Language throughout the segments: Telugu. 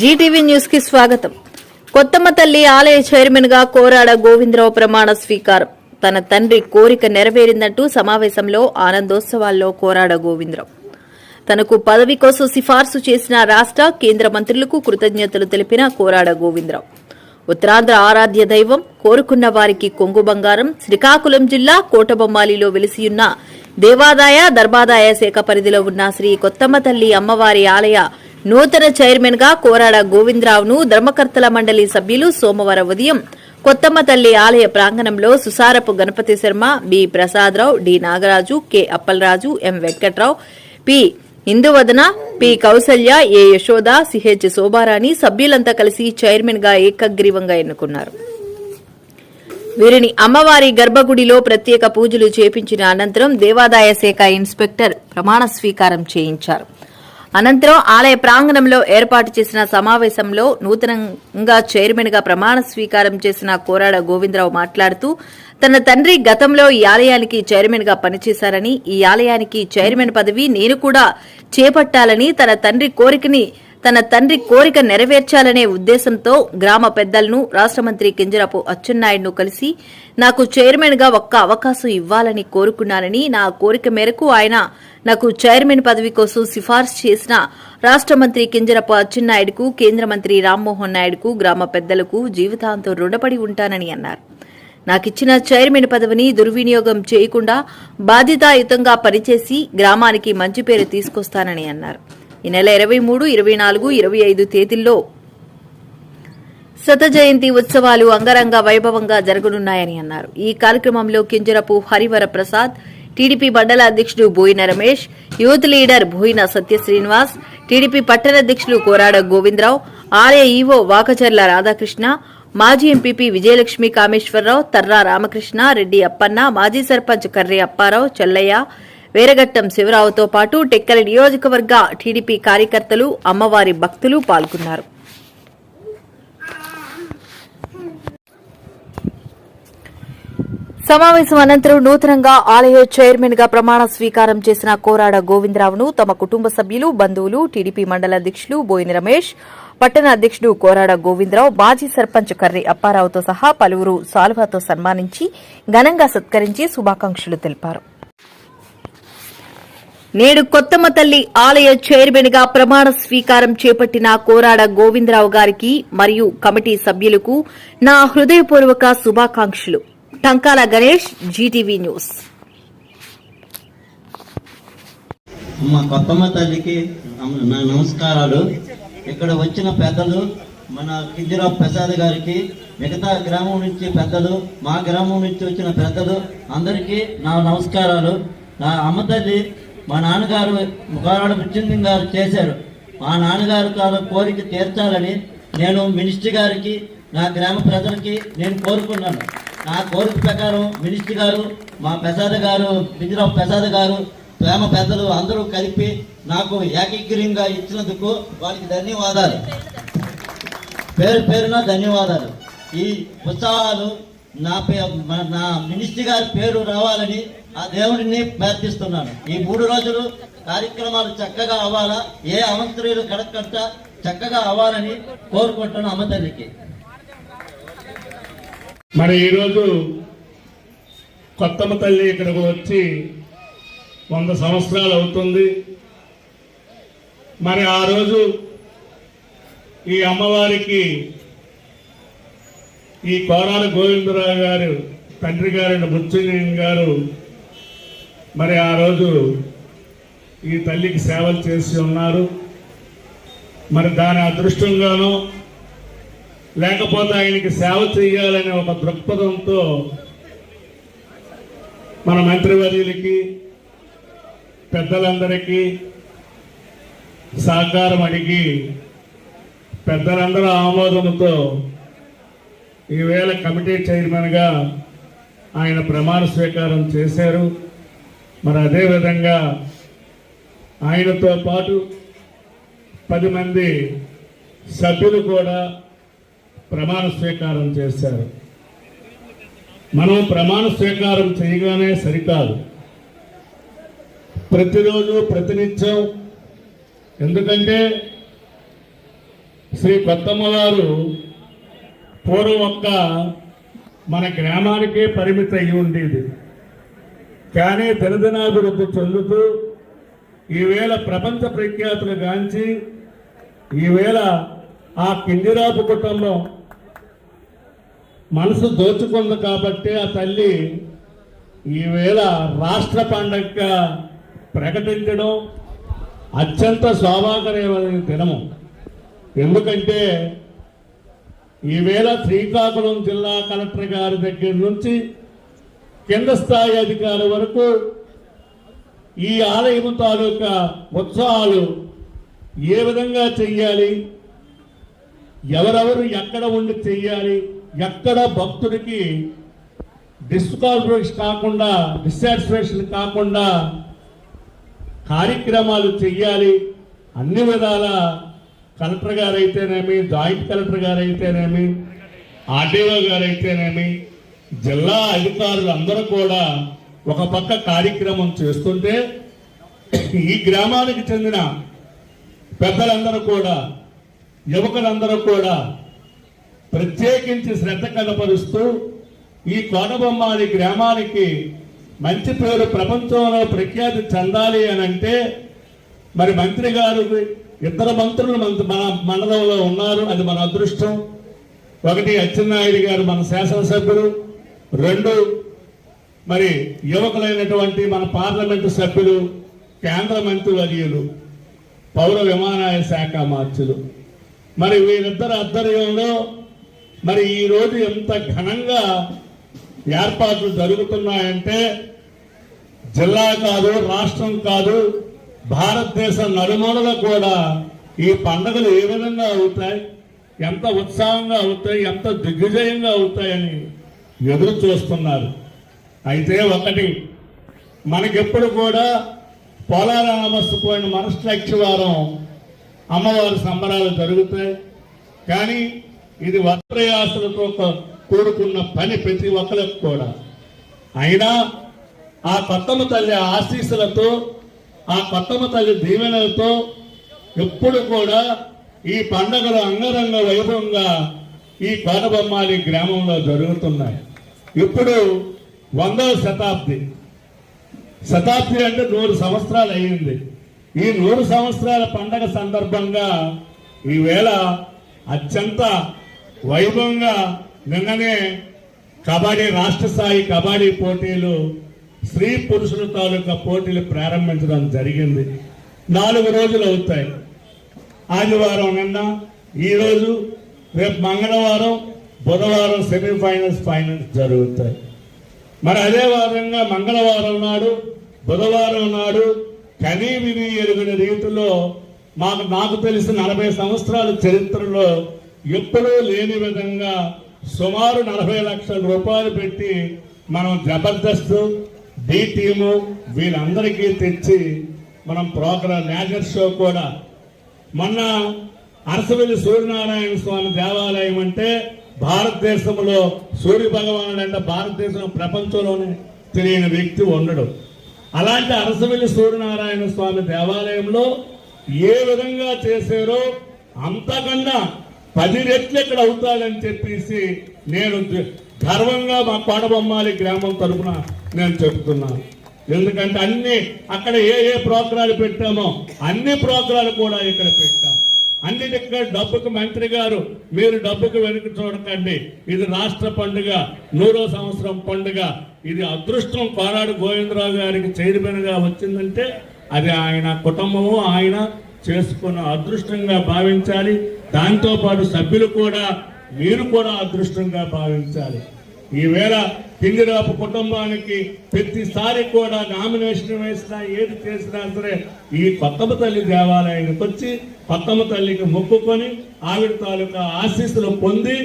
జీటీవీ న్యూస్కి స్వాగతం. కొత్తమ్మ తల్లి ఆలయ చైర్మన్గా కోరాడ గోవిందరావు ప్రమాణ స్వీకారం. తన తండ్రి కోరిక నెరవేరిందంటూ సమావేశంలో ఆనందోత్సవాల్లో కోరాడ గోవిందరావు. తనకు పదవి కోసం సిఫార్సు చేసిన రాష్ట కేంద్ర మంత్రులకు కృతజ్ఞతలు తెలిపిన కోరాడ గోవిందరావు. ఉత్తరాంధ్ర ఆరాధ్య దైవం కోరుకున్న వారికి కొంగు బంగారం శ్రీకాకుళం జిల్లా కోటబొమ్మాలిలో వెలిసియున్న దేవాదాయ ధర్మాదాయ శాఖ పరిధిలో ఉన్న శ్రీ కొత్తమ్మ తల్లి అమ్మవారి ఆలయ నూతన చైర్మన్గా కోరాడ గోవిందరావును ధర్మకర్తల మండలి సభ్యులు సోమవారం ఉదయం కొత్తమ్మ తల్లి ఆలయ ప్రాంగణంలో Susarapu Ganapathi Sharma B. Prasadarao D. Nagaraju K. Appalaraju M. Venkatrao P. Induvadana P. Kousalya A. Yashoda CH Shobharani సభ్యులంతా కలిసి చైర్మన్గా ఏకగ్రీవంగా ఎన్నుకున్నారు. వీరిని అమ్మవారి గర్భగుడిలో ప్రత్యేక పూజలు చేపించిన అనంతరం దేవాదాయ శాఖ ఇన్స్పెక్టర్ ప్రమాణ స్వీకారం చేయించారు. అనంతరం ఆలయ ప్రాంగణంలో ఏర్పాటు చేసిన సమావేశంలో నూతనంగా చైర్మన్గా ప్రమాణ స్వీకారం చేసిన కోరాడ గోవిందరావు మాట్లాడుతూ తన తండ్రి గతంలో ఈ ఆలయానికి చైర్మన్గా పనిచేశారని ఈ ఆలయానికి చైర్మన్ పదవి నేను కూడా చేపట్టాలని తన తండ్రి కోరికని తన తండ్రి కోరిక నెరవేర్చాలనే ఉద్దేశంతో గ్రామ పెద్దలను రాష్ట మంత్రి కింజరాపు అచ్చెన్నాయుడును కలిసి నాకు చైర్మన్గా ఒక్క అవకాశం ఇవ్వాలని కోరుకున్నానని నా కోరిక మేరకు ఆయన నాకు చైర్మన్ పదవి కోసం సిఫార్సు చేసిన రాష్ట మంత్రి కింజరపు అచ్చెన్నాయుడుకు కేంద్ర మంత్రి రామ్మోహన్ నాయుడుకు గ్రామ పెద్దలకు జీవితాంతం రుణపడి ఉంటానని అన్నారు. నాకిచ్చిన చైర్మన్ పదవిని దుర్వినియోగం చేయకుండా బాధ్యతాయుతంగా పనిచేసి గ్రామానికి మంచి పేరు తీసుకొస్తానని అన్నారు. ఈ నెల ఇరవై మూడు ఇరవై నాలుగు ఇరవై ఐదు తేదీల్లో శత జయంతి ఉత్సవాలు అంగరంగ వైభవంగా జరగనున్నాయని అన్నారు. ఈ కార్యక్రమంలో కింజరపు హరివర ప్రసాద్ టీడీపీ మండల అధ్యక్షుడు Boina Ramesh youth leader Boina Satya Srinivas TDP పట్టణ అధ్యక్షులు కోరాడ గోవిందరావు ఆర్ఏఈఓ వాకచర్ల రాధాకృష్ణ మాజీ ఎంపీపీ విజయలక్ష్మి కామేశ్వరరావు తర్రా రామకృష్ణ రెడ్డి అప్పన్న మాజీ సర్పంచ్ కర్రి అప్పారావు చెల్లయ్య వీరగట్టం శివరావుతో పాటు టెక్కలి నియోజకవర్గ టీడీపీ కార్యకర్తలు అమ్మవారి భక్తులు పాల్గొన్నారు. సమావేశం అనంతరం నూతనంగా ఆలయ చైర్మన్గా ప్రమాణ స్వీకారం చేసిన కోరాడ గోవిందరావును తమ కుటుంబ సభ్యులు బంధువులు టీడీపీ మండల అధ్యక్షులు బోయిన రమేష్ పట్టణ అధ్యక్షుడు కోరాడ గోవిందరావు మాజీ సర్పంచ్ కర్రి అప్పారావుతో సహా పలువురు సాల్వాతో సన్మానించి ఘనంగా సత్కరించి శుభాకాంక్షలు తెలిపారు. నేడు కొత్తమ్మ తల్లి ఆలయ చైర్మన్గా ప్రమాణ స్వీకారం చేపట్టిన కోరాడ గోవిందరావు గారికి మరియు కమిటీ సభ్యులకు నా హృదయపూర్వక శుభాకాంక్షలు. Tankala Ganesh GTV news. అమ్మ కొత్తమ్మ తల్లికి నా నమస్కారాలు. ఇక్కడ వచ్చిన పెద్దలు మన కింజరావు ప్రసాద్ గారికి మిగతా గ్రామం నుంచి పెద్దలు మా గ్రామం నుంచి వచ్చిన పెద్దలు అందరికీ నా నమస్కారాలు. నా అమ్మ తల్లి మా నాన్నగారు ముఖారాడు బుచ్చిందం గారు చేశారు. మా నాన్నగారు గారు కోరిక తీర్చాలని నేను మినిస్టర్ గారికి నా గ్రామ ప్రజలకి నేను కోరుకున్నాను. నా కోరిక ప్రకారం మినిస్టర్ గారు మా ప్రసాద్ గారు కింజరావు ప్రసాద్ గారు ప్రేమ పెద్దలు అందరూ కలిపి నాకు ఏకగ్రీయంగా ఇచ్చినందుకు వారికి ధన్యవాదాలు. పేరు పేరున ధన్యవాదాలు. ఈ ఉత్సవాలు నా పే నా మినిస్టర్ గారి పేరు రావాలని ఆ దేవుడిని ప్రార్థిస్తున్నాను. ఈ మూడు రోజులు కార్యక్రమాలు చక్కగా అవ్వాలా? ఏ అవంతరీలు కడకట్ట చక్కగా అవ్వాలని కోరుకుంటున్నాను అమ్మ తల్లికి. మరి ఈరోజు కొత్తమ్మ తల్లి ఇక్కడికి వచ్చి వంద సంవత్సరాలు అవుతుంది. మరి ఆ రోజు ఈ అమ్మవారికి ఈ కోరాల గోవిందరావు గారు తండ్రి గారైన బుచ్చయ్య గారు మరి ఆ రోజు ఈ తల్లికి సేవలు చేసి ఉన్నారు. మరి దాని అదృష్టంగానో లేకపోతే ఆయనకి సేవ చేయాలనే ఒక దృక్పథంతో మన మంత్రివర్యులకి పెద్దలందరికీ సహకారం అడిగి పెద్దలందరూ ఆమోదంతో ఈవేళ కమిటీ చైర్మన్గా ఆయన ప్రమాణ స్వీకారం చేశారు. మరి అదేవిధంగా ఆయనతో పాటు పది మంది సభ్యులు కూడా ప్రమాణ స్వీకారం చేశారు. మనం ప్రమాణ స్వీకారం చేయగానే సరికాదు. ప్రతిరోజు ప్రతినిత్యం. ఎందుకంటే శ్రీ కొత్తమ్మ గారు పూర్వం ఒక్క మన గ్రామానికే పరిమితి అయి ఉండేది. కానీ దినదినాభివృద్ధి చెందుతూ ఈవేళ ప్రపంచ ప్రఖ్యాతులు గాంచి ఈవేళ ఆ కిందిరాపు కుటుంబం మనసు దోచుకుంది కాబట్టి ఆ తల్లి ఈవేళ రాష్ట్ర పండగగా ప్రకటించడం అత్యంత శోభాకరమైన దినము. ఎందుకంటే ఈవేళ శ్రీకాకుళం జిల్లా కలెక్టర్ గారి దగ్గర నుంచి కింద స్థాయి అధికారుల వరకు ఈ ఆలయం తాలూకా ఉత్సవాలు ఏ విధంగా చెయ్యాలి? ఎవరెవరు ఎక్కడ ఉండి చెయ్యాలి? ఎక్కడ భక్తుడికి డిస్కాల్ఫరెన్స్ కాకుండా డిస్సాటిస్ఫాక్షన్ కాకుండా కార్యక్రమాలు చెయ్యాలి? అన్ని విధాల కలెక్టర్ గారు అయితేనేమి జాయింట్ కలెక్టర్ గారు అయితేనేమి ఆర్డీఓ గారు అయితేనేమి జిల్లా అధికారులు అందరూ కూడా ఒక పక్క కార్యక్రమం చేస్తుంటే ఈ గ్రామానికి చెందిన పెద్దలందరూ కూడా యువకులందరూ కూడా ప్రత్యేకించి శ్రద్ధ కనపరుస్తూ ఈ కోటబొమ్మాలి గ్రామానికి మంచి పేరు ప్రపంచంలో ప్రఖ్యాతి చెందాలి అని అంటే మరి మంత్రి గారు ఇద్దరు మంత్రులు మన మండలంలో ఉన్నారు. అది మన అదృష్టం. ఒకటి అచ్చెన్నాయుడు గారు మన శాసనసభ్యులు రెండు మరి యువకులైనటువంటి మన పార్లమెంటు సభ్యులు కేంద్ర మంత్రివర్యులు పౌర విమానాయ శాఖ మార్చులు మరి వీరిద్దరు ఆధ్వర్యంలో మరి ఈ రోజు ఎంత ఘనంగా ఏర్పాట్లు జరుగుతున్నాయంటే జిల్లా కాదు రాష్ట్రం కాదు భారతదేశం నలుమూలల కూడా ఈ పండుగలు ఏ విధంగా అవుతాయి ఎంత ఉత్సాహంగా అవుతాయి ఎంత దిగ్విజయంగా అవుతాయని ఎదురు చూస్తున్నారు. అయితే ఒకటి మనకెప్పుడు కూడా పోలారామస్సు పోయిన మనస్లక్షవారం అమ్మవారి సంబరాలు జరుగుతాయి. కానీ ఇది వత్రయాసులతో కూడుకున్న పని ప్రతి ఒక్కరికి కూడా. అయినా ఆ కొత్తమ్మ తల్లి ఆశీస్సులతో ఆ కొత్తమ్మ తల్లి దీవెనలతో ఎప్పుడు కూడా ఈ పండుగలు అంగరంగ వైభవంగా ఈ కోనబొమ్మాలి గ్రామంలో జరుగుతున్నాయి. ఇప్పుడు వందవ శతాబ్ది. శతాబ్ది అంటే నూరు సంవత్సరాలు అయ్యింది. ఈ నూరు సంవత్సరాల పండగ సందర్భంగా ఈవేళ అత్యంత వైభవంగా నిన్ననే కబడ్డీ రాష్ట్ర స్థాయి కబడ్డీ పోటీలు స్త్రీ పురుషుల తాలూకా పోటీలు ప్రారంభించడం జరిగింది. నాలుగు రోజులు అవుతాయి. ఆదివారం నిన్న ఈరోజు రేపు మంగళవారం బుధవారం సెమీఫైనల్స్ ఫైనల్స్ జరుగుతాయి. మరి అదే వారంగా మంగళవారం నాడు బుధవారం నాడు కనీ విని ఎరుగిన రీతిలో మాకు నాకు తెలిసిన నలభై సంవత్సరాల చరిత్రలో ఎప్పుడూ లేని విధంగా సుమారు నలభై లక్షల రూపాయలు పెట్టి మనం జబర్దస్త్ డి టీము వీళ్ళందరికీ తెచ్చి మనం ప్రోగ్రామ్ నేచర్ షో కూడా మొన్న అరసవెల్లి సూర్యనారాయణ స్వామి దేవాలయం అంటే భారతదేశంలో సూర్య భగవానుడు అంటే భారతదేశం ప్రపంచంలోనే తెలియని వ్యక్తి ఉండడు. అలాంటి అరసవెల్లి సూర్యనారాయణ స్వామి దేవాలయంలో ఏ విధంగా చేశారో అంతకన్నా పది రెట్లు ఇక్కడ అవుతాడని చెప్పేసి నేను గర్వంగా మా కోడబొమ్మాలి గ్రామం తరపున నేను చెప్తున్నాను. ఎందుకంటే అన్ని అక్కడ ఏ ఏ ప్రోగ్రాలు పెట్టామో అన్ని ప్రోగ్రాలు కూడా ఇక్కడ పెట్టాం. అన్నిటికీ డబ్బుకు మంత్రి గారు మీరు డబ్బుకు వెనుక చూడకండి. ఇది రాష్ట్ర పండుగ నూరో సంవత్సరం పండుగ. ఇది అదృష్టం కోనాడు గోవిందరావు గారికి చైర్మన్గా వచ్చిందంటే అది ఆయన కుటుంబము ఆయన చేసుకున్న అదృష్టంగా భావించాలి. దాంతో పాటు సభ్యులు కూడా మీరు కూడా అదృష్టంగా భావించాలి. ఈవేళ కిందిరాపు కుటుంబానికి ప్రతిసారి కూడా నామినేషన్ వేసినా ఏది చేసినా సరే ఈ కొత్తమ్మ తల్లి దేవాలయానికి వచ్చి కొత్తమ్మ తల్లికి మొక్కుకొని ఆవిడ తాలూకా ఆశీస్సులు పొంది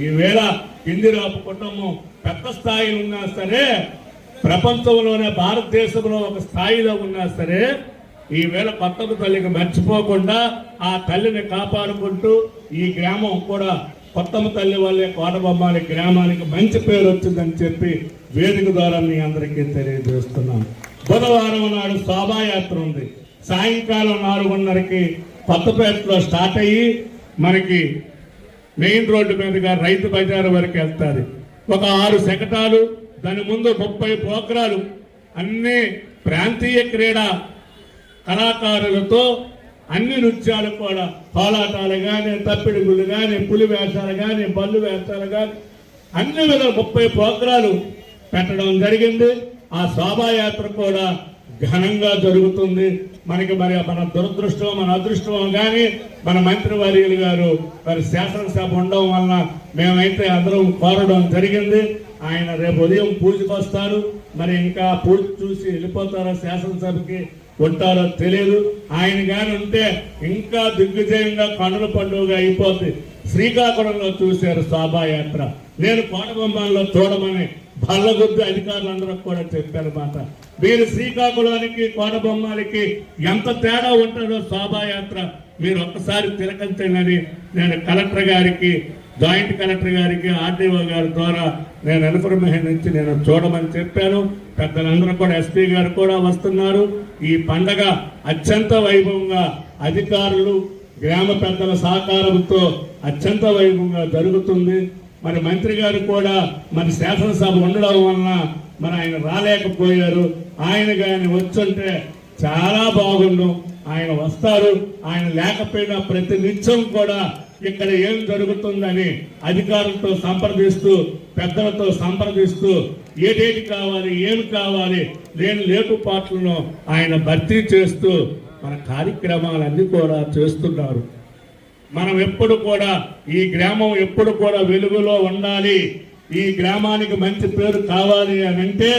ఈవేళ కిందిరాపు కుటుంబం పెద్ద స్థాయిలో ఉన్నా సరే ప్రపంచంలోనే భారతదేశంలో ఒక స్థాయిలో ఉన్నా సరే ఈవేళ పత్తమ తల్లికి మర్చిపోకుండా ఆ తల్లిని కాపాడుకుంటూ ఈ గ్రామం కూడా కొత్తమ్మ తల్లి వాళ్ళే కోటబొమ్మ అనే గ్రామానికి మంచి పేరు వచ్చిందని చెప్పి వేదిక ద్వారా మీ అందరికీ తెలియజేస్తున్నాం బుధవారం నాడు శోభాయాత్ర ఉంది. సాయంకాలం నాలుగున్నరకి కొత్తపేటలో స్టార్ట్ అయ్యి మనకి మెయిన్ రోడ్డు మీదుగా రైతు బజారు వరకు వెళ్తారు ఒక ఆరు శకటాలు దాని ముందు ముప్పై పోకరాలు అన్ని ప్రాంతీయ క్రీడా కళాకారులతో అన్ని నృత్యాలు కూడా కోలాటాలు కానీ తప్పిడుగులు కానీ పులి వేషాలు కానీ బల్లు వేషాలు కానీ అన్ని విధాల ముప్పై ప్రోగ్రాలు పెట్టడం జరిగింది. ఆ శోభాయాత్ర కూడా ఘనంగా జరుగుతుంది. మనకి మరి మన దురదృష్టం మన అదృష్టం కానీ మన మంత్రి వర్యులు గారు మరి శాసనసభ ఉండడం వలన మేమైతే అందరం కోరడం జరిగింది. ఆయన రేపు ఉదయం పూజకు వస్తారు. మరి ఇంకా పూజ చూసి వెళ్ళిపోతారు శాసనసభకి? ఉంటారో తెలియదు ఆయన కానీ ఉంటే ఇంకా దిగ్విజయంగా కనుల పండుగ అయిపోద్ది. శ్రీకాకుళంలో చూశారు శోభాయాత్ర. నేను కోటబొమ్మలో చూడమని బల్లగుద్ది అధికారులందరూ కూడా చెప్పారు మాట. మీరు శ్రీకాకుళానికి కోటబొమ్మాలకి ఎంత తేడా ఉంటుందో శోభాయాత్ర మీరు ఒక్కసారి తిరగంతేనని నేను కలెక్టర్ గారికి జాయింట్ కలెక్టర్ గారికి ఆర్డీఓ గారి ద్వారా నేను ఇన్ఫర్మేషన్ ఇచ్చి నేను చూడమని చెప్పాను. పెద్దలందరూ కూడా ఎస్పీ గారు కూడా వస్తున్నారు. ఈ పండగ అత్యంత వైభవంగా అధికారులు గ్రామ పెద్దల సహకారంతో అత్యంత వైభవంగా జరుగుతుంది. మరి మంత్రి గారు కూడా మరి శాసనసభ ఉండడం వలన మరి ఆయన రాలేకపోయారు. ఆయన కానీ వచ్చుంటే చాలా బాగుండు. ఆయన వస్తారు ఆయన లేకపోయినా ప్రతి నిత్యం కూడా ఇక్కడ ఏం జరుగుతుందని అధికారులతో సంప్రదిస్తూ పెద్దలతో సంప్రదిస్తూ ఏటేటి కావాలి ఏమి కావాలి లేని లేటుపాట్లను ఆయన భర్తీ చేస్తూ మన కార్యక్రమాలన్నీ కూడా చేస్తున్నారు. మనం ఎప్పుడు కూడా ఈ గ్రామం ఎప్పుడు కూడా వెలుగులో ఉండాలి. ఈ గ్రామానికి మంచి పేరు కావాలి అని అంటే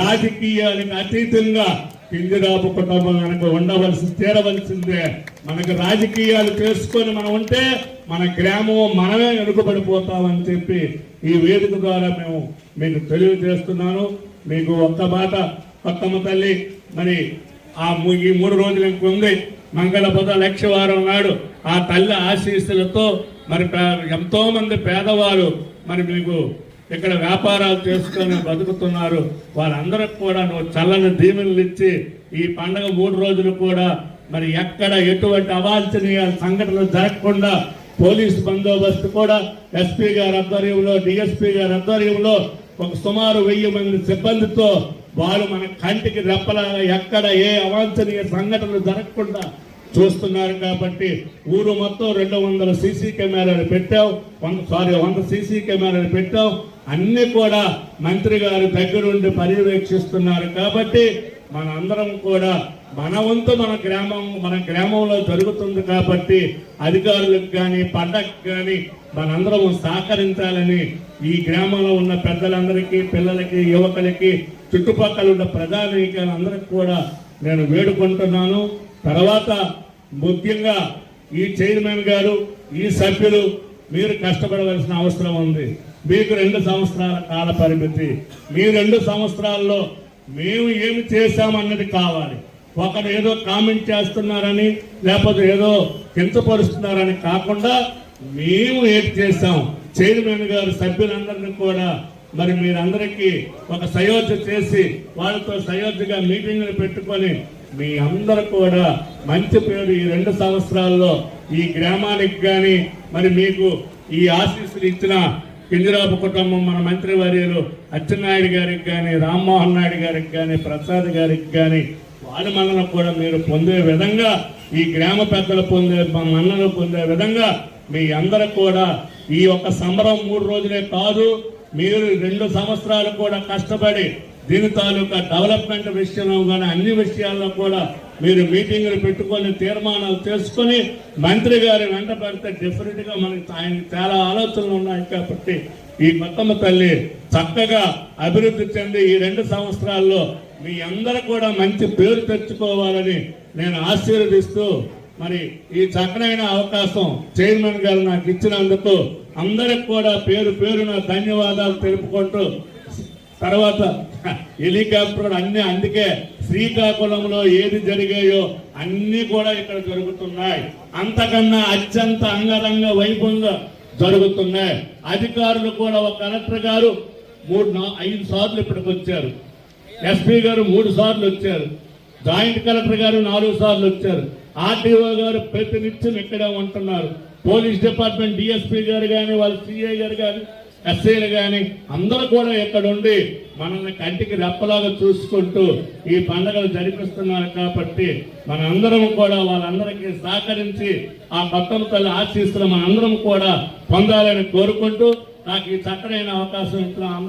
రాజకీయానికి అతీతంగా కింది రాపకుండా మనకు ఉండవలసి తీరవలసిందే మనకు రాజకీయాలు చేసుకొని మనం ఉంటే మన గ్రామం మనమే వెనుకబడిపోతామని చెప్పి ఈ వేదిక ద్వారా మేము మీకు తెలియజేస్తున్నాను. మీకు ఒక్క మాట కొత్తమ్మ తల్లి మరి ఆ ఈ మూడు రోజులు ఇంకొంది మంగళ పద లక్షవారం నాడు ఆ తల్లి ఆశీస్సులతో మరి పే- ఎంతో మంది పేదవారు మరి మీకు ఇక్కడ వ్యాపారాలు చేసుకొని బతుకుతున్నారు. వారందరికి కూడా నువ్వు చల్లని దీవెనలు ఇచ్చి ఈ పండగ మూడు రోజులు కూడా మరి ఎక్కడ ఎటువంటి అవాంఛనీయ సంఘటనలు జరగకుండా పోలీసు బందోబస్తు కూడా ఎస్పీ గారి ఆధ్వర్యంలో డిఎస్పీ గారి ఆధ్వర్యంలో ఒక సుమారు వెయ్యి మంది సిబ్బందితో వారు మన కంటికి రెప్పలాగా ఎక్కడ ఏ అవాంఛనీయ సంఘటనలు జరగకుండా చూస్తున్నారు కాబట్టి ఊరు మొత్తం రెండు వందల సీసీ కెమెరాలు పెట్టావు. వంద సారీ వంద సీసీ కెమెరాలు పెట్టావు. అన్ని కూడా మంత్రి గారు దగ్గరుండి పర్యవేక్షిస్తున్నారు కాబట్టి మన అందరం కూడా మన వంతు మన గ్రామం మన గ్రామంలో జరుగుతుంది కాబట్టి అధికారులకు కానీ పండగకు కానీ మనందరం సహకరించాలని ఈ గ్రామంలో ఉన్న పెద్దలందరికీ పిల్లలకి యువకులకి చుట్టుపక్కల ఉన్న ప్రజానీకాలందరికి కూడా నేను వేడుకుంటున్నాను. తర్వాత ముఖ్యంగా ఈ చైర్మన్ గారు ఈ సభ్యులు మీరు కష్టపడవలసిన అవసరం ఉంది. మీకు రెండు సంవత్సరాల కాల పరిమితి. మీ రెండు సంవత్సరాల్లో మేము ఏమి చేశామన్నది కావాలి. ఒకరు ఏదో కామెంట్ చేస్తున్నారని లేకపోతే ఏదో కించపరుస్తున్నారని కాకుండా మేము ఏది చేశాం? చైర్మన్ గారు సభ్యులందరినీ కూడా మరి మీరందరికీ ఒక సయోధ్య చేసి వాళ్ళతో సయోధ్యగా మీటింగ్లు పెట్టుకొని మీ అందరు కూడా మంచి పేరు ఈ రెండు సంవత్సరాల్లో ఈ గ్రామానికి కానీ మరి మీకు ఈ ఆశీస్సులు ఇచ్చిన కింజరాపు కుటుంబం మన మంత్రి వర్యులు అచ్చెన్నాయుడు గారికి కానీ రామ్మోహన్ నాయుడు గారికి కానీ ప్రసాద్ గారికి కానీ వారి మన్నలు కూడా మీరు పొందే విధంగా ఈ గ్రామ పెద్దలు పొందే మన్నలు పొందే విధంగా మీ అందరూ కూడా ఈ యొక్క సంబరం మూడు రోజులే కాదు మీరు రెండు సంవత్సరాలు కూడా కష్టపడి దీని తాలూకా డెవలప్మెంట్ విషయంలో కానీ అన్ని విషయాల్లో కూడా మీరు మీటింగులు పెట్టుకొని తీర్మానాలు చేసుకొని మంత్రి గారి వెంట పడితే డెఫినెట్గా మనకి ఆయన చాలా ఆలోచనలు ఉన్నాయి కాబట్టి ఈ మొత్తమ్మ తల్లి చక్కగా అభివృద్ధి చెంది ఈ రెండు సంవత్సరాల్లో మీ అందరూ కూడా మంచి పేరు తెచ్చుకోవాలని నేను ఆశీర్వదిస్తూ మరి ఈ చక్కనైన అవకాశం చైర్మన్ గారు నాకు ఇచ్చినందుకు అందరికి కూడా పేరు పేరున ధన్యవాదాలు తెలుపుకుంటూ తర్వాత హెలికాప్టర్ అన్ని అందుకే శ్రీకాకుళంలో ఏది జరిగాయో అన్ని కూడా ఇక్కడ జరుగుతున్నాయి. అంతకన్నా అత్యంత అంగరంగ వైభవంగా జరుగుతున్నాయి. అధికారులు కూడా ఒక కలెక్టర్ గారు మూడు ఐదు సార్లు ఇప్పటికి వచ్చారు. ఎస్పీ గారు మూడు సార్లు వచ్చారు. జాయింట్ కలెక్టర్ గారు నాలుగు సార్లు వచ్చారు. ఆర్టీఓ గారు ప్రతినిత్యం ఇక్కడే ఉంటున్నారు. పోలీస్ డిపార్ట్మెంట్ డిఎస్పీ గారు కానీ వాళ్ళ సిఐ గారు కానీ ఎస్ఐలు కానీ అందరూ కూడా ఇక్కడ ఉండి మనల్ని కంటికి రెప్పలాగా చూసుకుంటూ ఈ పండుగలు జరిపిస్తున్నారు కాబట్టి మనందరం కూడా వాళ్ళందరికీ సహకరించి ఆ భక్తుల తల్లి ఆశీస్సులు మనందరం కూడా పొందాలని కోరుకుంటూ నాకు ఈ చక్కనైన అవకాశం ఇచ్చిన అందరూ